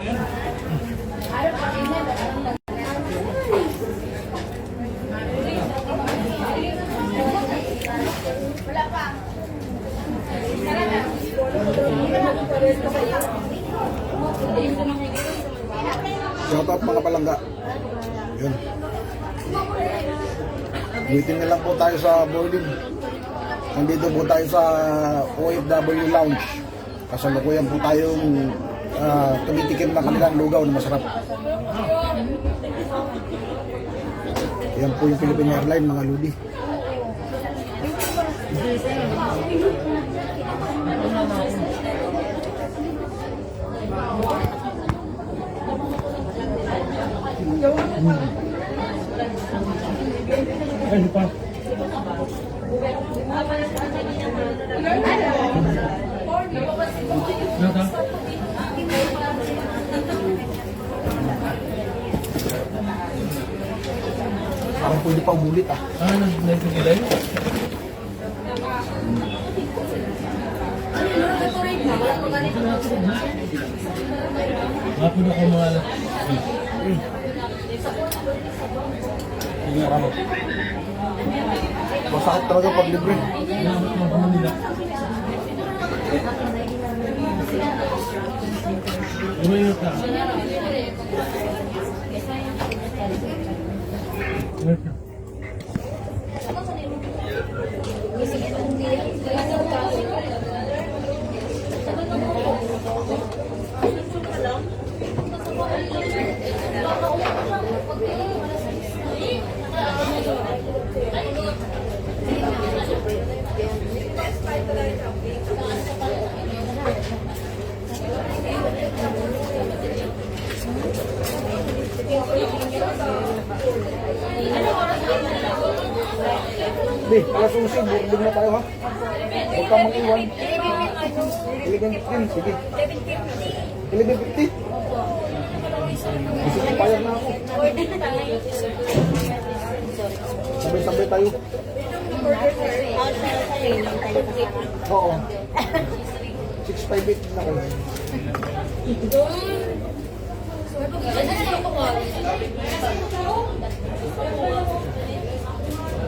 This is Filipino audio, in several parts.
Shoutout mga palangga. Yun. Meeting na lang po tayo sa boarding. Nandito po tayo sa OFW Lounge. Kasalukuyan po tayong uh, tumitikim ng kanilang lugaw na masarap. Yan po yung Philippine Airlines mga ludi. Ay, pa. Pwede pa umulit ah. Ah, nag-nagkakilay? Nga po na ko mga alat. Marami. Masakit talaga pag libre. Nakapot mga Di, alas 11, boarding na tayo ha. Huwag kang mag-iwan. 11.15, sige. 11.50? Gusto ko payag na ako. Sabay-sabay tayo. Oo. 658 na ko.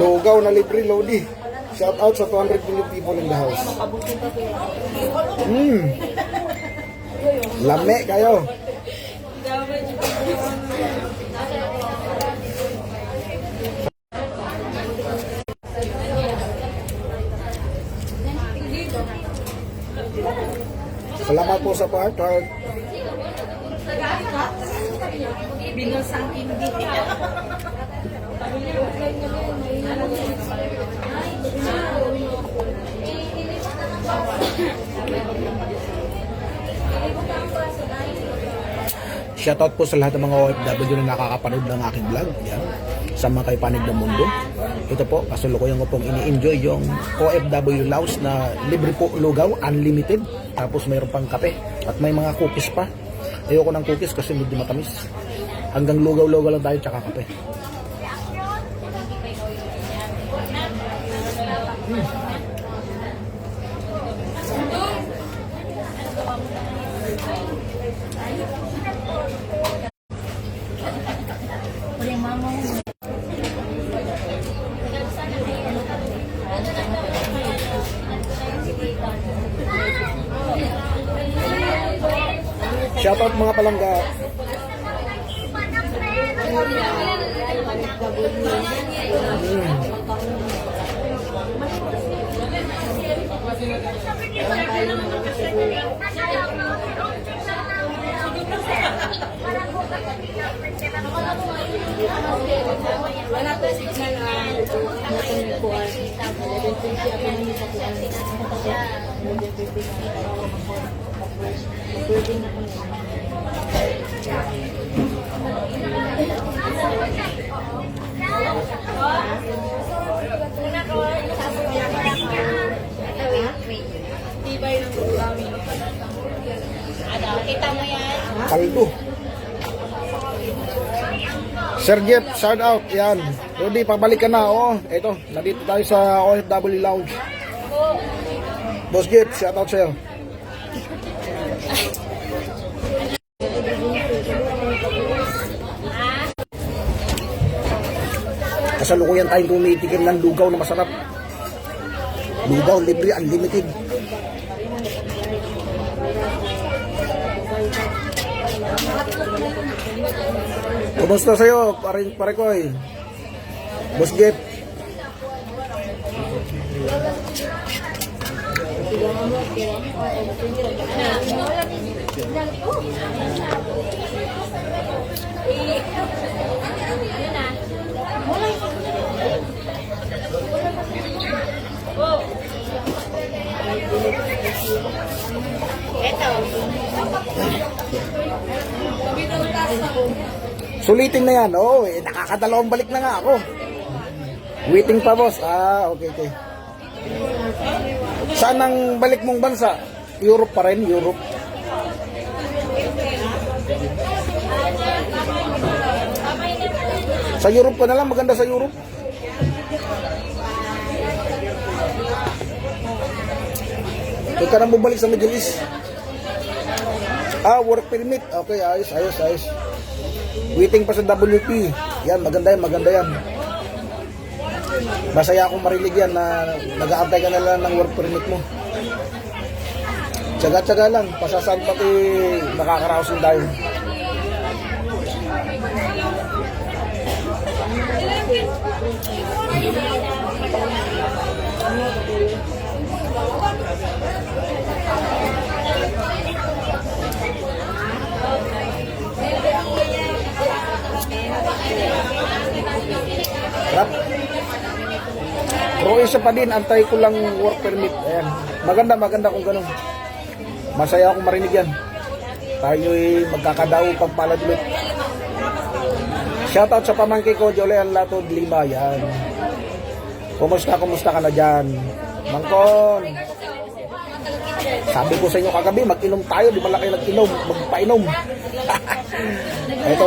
Lugaw na libre, Lodi. Shout out sa 200 million people in the house. Hmm. Lame kayo. Salamat po sa part heart. Binusang hindi. Shoutout po sa lahat ng mga OFW na nakakapanood ng aking vlog. Yan. Sa mga kaipanig ng mundo. Ito po, kasalukuyan ko pong ini-enjoy yung OFW Laos na libre po lugaw, unlimited. Tapos mayroon pang kape. At may mga cookies pa. Ayoko ng cookies kasi medyo matamis. Hanggang lugaw-lugaw lang tayo tsaka kape. Huli Shout mga palangga. Mm. Wala po signal ah gulawi. Ano, kita mo yan? Kaldo. Sir Jeff, shout out. Yan. Rudy, pabalik ka na. Oo, eto. Nandito tayo sa OFW Lounge. Boss Jeff, shout out sa'yo. Kasalukuyan tayong tumitikim ng lugaw na masarap. Lugaw, libre, unlimited. Kumusta sa'yo, pare, pare ko eh? Boss Jeff. Ito. Sulitin na yan. Oo, eh, nakakadalawang balik na nga ako. Waiting pa, boss. Ah, okay, okay. Saan ang balik mong bansa? Europe pa rin, Europe. Sa Europe pa na lang, maganda sa Europe. Huwag ka na bumalik sa Middle East. Ah, work permit. Okay, ayos, ayos, ayos. Waiting pa sa WP. Yan, maganda yan, maganda yan. Masaya akong marinig yan na nag-aantay ka na lang ng work permit mo. Tsaga-tsaga lang, pasasan pati nakakaraos yung tayo. Rap. Croatia pa din, antay ko lang work permit. Ayan. Maganda, maganda kung ganun. Masaya akong marinig yan. Tayo'y magkakadaw pagpalad ulit. Shoutout sa pamangkin ko, Jolean Latod Lima. Yan. Kumusta, kumusta ka na dyan? Mangkon. Sabi ko sa inyo kagabi, mag-inom tayo. Di ba lang nag-inom? Magpainom. Eto,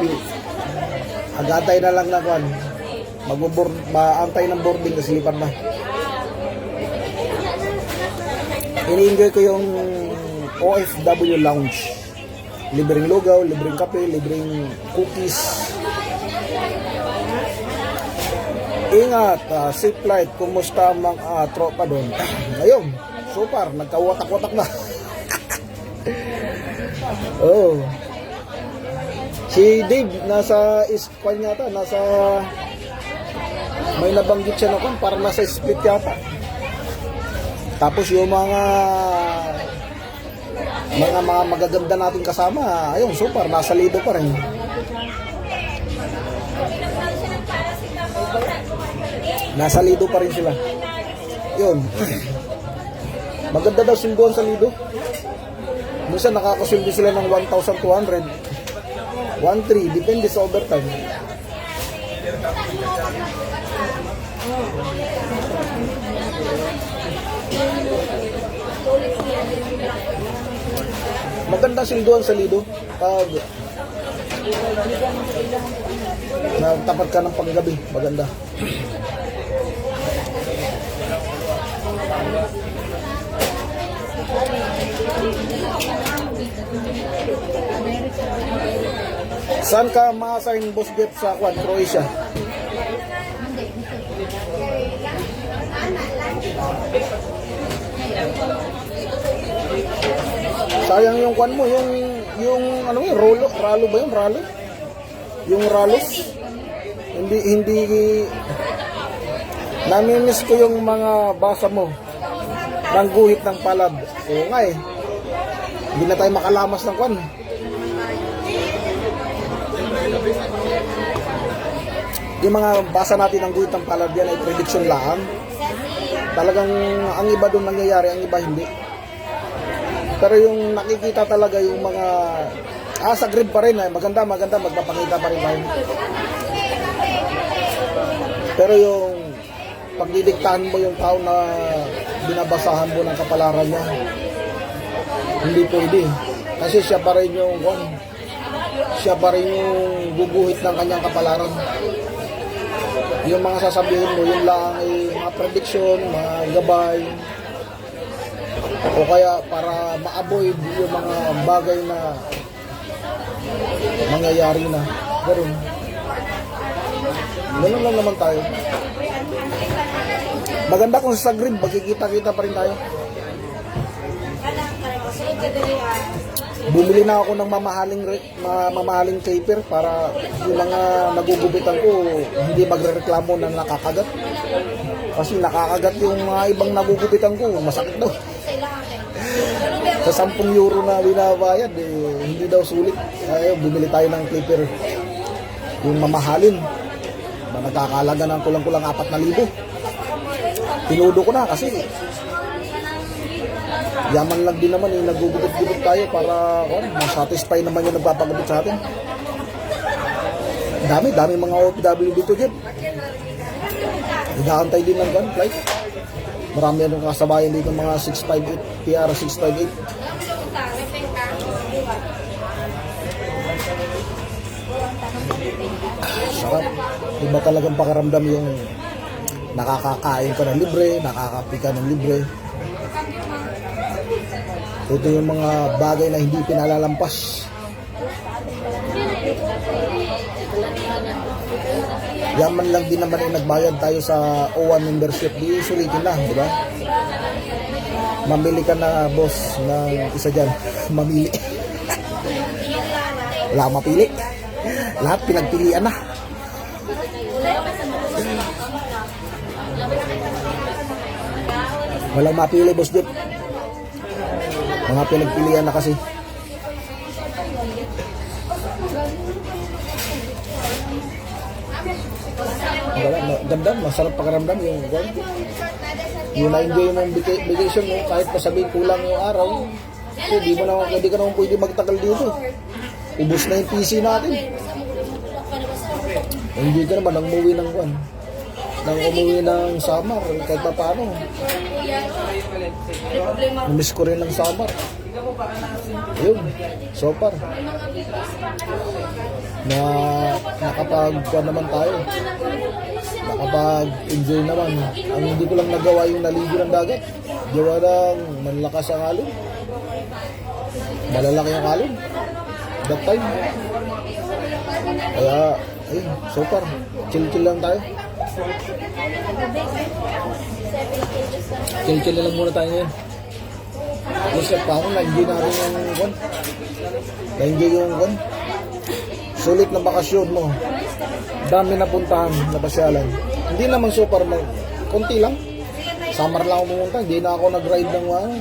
agantay na lang na kwan. Magbubor, maantay ng boarding kasi lipan na. Ini-enjoy ko yung OFW lounge. Libreng lugaw, libreng kape, libreng cookies. Ingat, ah, safe flight. Kumusta ang mga ah, tropa doon? Ngayon, super, nagkawatak-watak na. oh. Si Dave, nasa Ispan yata, nasa... May nabanggit siya na kung para nasa split yata. Tapos yung mga mga mga magaganda nating kasama, ayun, super, nasa lido pa rin. Nasa lido pa rin sila. Yun. Maganda daw simbuhan sa lido. Minsan nakakasilbi sila ng 1,200. 1,300, depende sa overtime. Maganda silduan sa lido. Pag nagtapat ka ng paggabi, maganda. Saan ka ma-assign boss jet sa Kwan, Croatia? Sayang yung kwan mo, yung yung ano yun, rolo, ralo ba yun, ralo? Yung ralos? Hindi hindi Namimiss ko yung mga basa mo ng guhit ng palad. Oo nga eh. Hindi na tayo makalamas ng kwan. Yung mga basa natin ng guhit ng palad yan ay prediction lang. Talagang ang iba doon nangyayari, ang iba hindi. Pero yung nakikita talaga yung mga ah sa grid pa rin ay maganda maganda magpapakita pa rin tayo. Pero yung pagdidiktahan mo yung tao na binabasahan mo ng kapalaran niya, hindi pwede. Kasi siya pa rin yung kung, siya pa rin yung guguhit ng kanyang kapalaran. Yung mga sasabihin mo, yun lang ay mga prediction, mga gabay, o kaya para ma-avoid yung mga bagay na mangyayari na. Ganun. Ganun lang naman tayo. Maganda kung sa grid, magkikita-kita pa rin tayo. Bumili na ako ng mamahaling mamahaling clipper para yung mga nagugubitan ko hindi magrereklamo na nakakagat. Kasi nakakagat yung mga ibang nagugubitan ko, masakit daw. Sa 10 euro na binabayad, eh, hindi daw sulit. Kaya bumili tayo ng clipper. Yung mamahalin. Na nagkakalaga ng kulang-kulang 4,000. Tinudo ko na kasi yaman lang din naman eh, nagugupit-gupit tayo para oh, masatisfy naman yung nagpapagupit sa atin. Dami, dami mga OFW dito dyan. Nagkakantay din ng gun flight. Marami anong kasabayan dito mga 658, PR 658. Sarap. Iba talagang pakaramdam yung nakakakain ka ng libre, nakakapi ka ng libre. Ito yung mga bagay na hindi pinalalampas. Yaman lang din naman yung nagbayad tayo sa O1 membership. Di sulitin na, di ba? Mamili ka na, boss, ng isa dyan. Mamili. Wala mapili. Lahat pinagpilian na. Walang mapili, boss Jeep. Mga pinagpilian na kasi. Ganda, masarap pakaramdam yung gwan. Yung na-enjoy mo yung vaca- vacation mo, kahit pa sabihin kulang yung araw, eh, di mo na, hindi ka naman pwede magtagal dito. Ubus na yung PC natin. Hindi ka naman nang umuwi ng kwan. Nang umuwi ng summer, kahit pa paano. Namiss ko rin ng summer. Yun, so far. Na nakapag kwan naman tayo. Nakapag-enjoy naman. Ang hindi ko lang nagawa yung naligo ng dagat. Gawa ng manlakas ang alon. Malalaki ang alon. That time. Kaya, ayun, so far. Chill-chill lang tayo. Chill-chill na lang muna tayo ngayon. Kasi pa ako, na-enjoy natin yung kwan. Na-enjoy yung kwan. Sulit na bakasyon mo. Dami na puntahan na pasyalan. Hindi naman super mag... Konti lang. Summer lang ako pumunta. Hindi na ako nag-ride ng ano.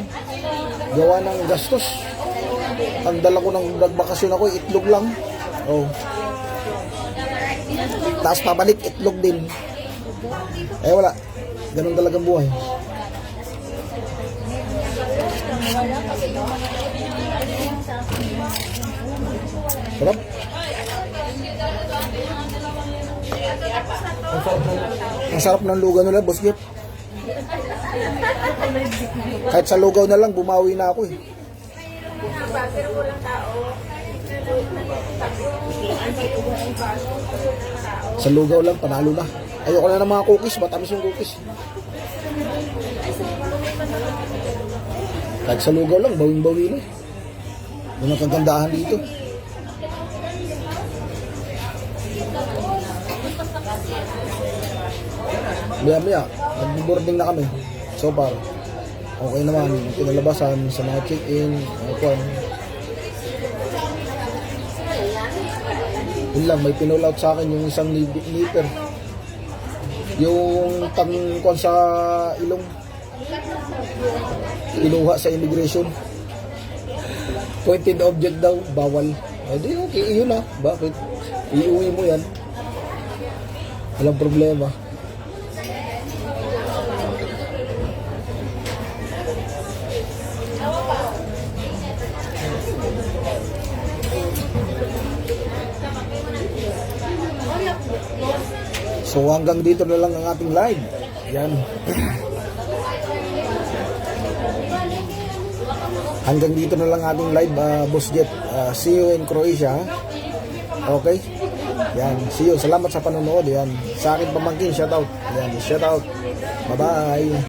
Gawa ng gastos. Ang dala ko ng nagbakasyon ako, itlog lang. Oh. Tapos pabalik, itlog din. Eh wala. Ganun talagang buhay. Sarap. Ang sarap ng lugaw nila, Boss Jeff. Kahit sa lugaw na lang, bumawi na ako eh. Sa lugaw lang, panalo na. Ayoko na ng mga cookies, matamis yung cookies. Kahit sa lugaw lang, bawing-bawi na. Yung ang kagandahan dito. Maya maya, nag-boarding na kami. So far, okay naman. Pinalabasan sa mga check-in, mga kwan. Yun lang, may pinull sa akin yung isang nip- nipper. Yung tangkon sa ilong. Kinuha sa immigration. Pointed object daw, bawal. Eh di okay, yun na. Bakit? Iuwi mo yan. Walang problema. So hanggang dito na lang ang ating live. Yan. Hanggang dito na lang ating live, uh, Boss Jet. Uh, see you in Croatia. Okay? Yan. See you. Salamat sa panonood. Yan. Sa akin pamangkin, shout out. Yan. Shout out. Bye-bye.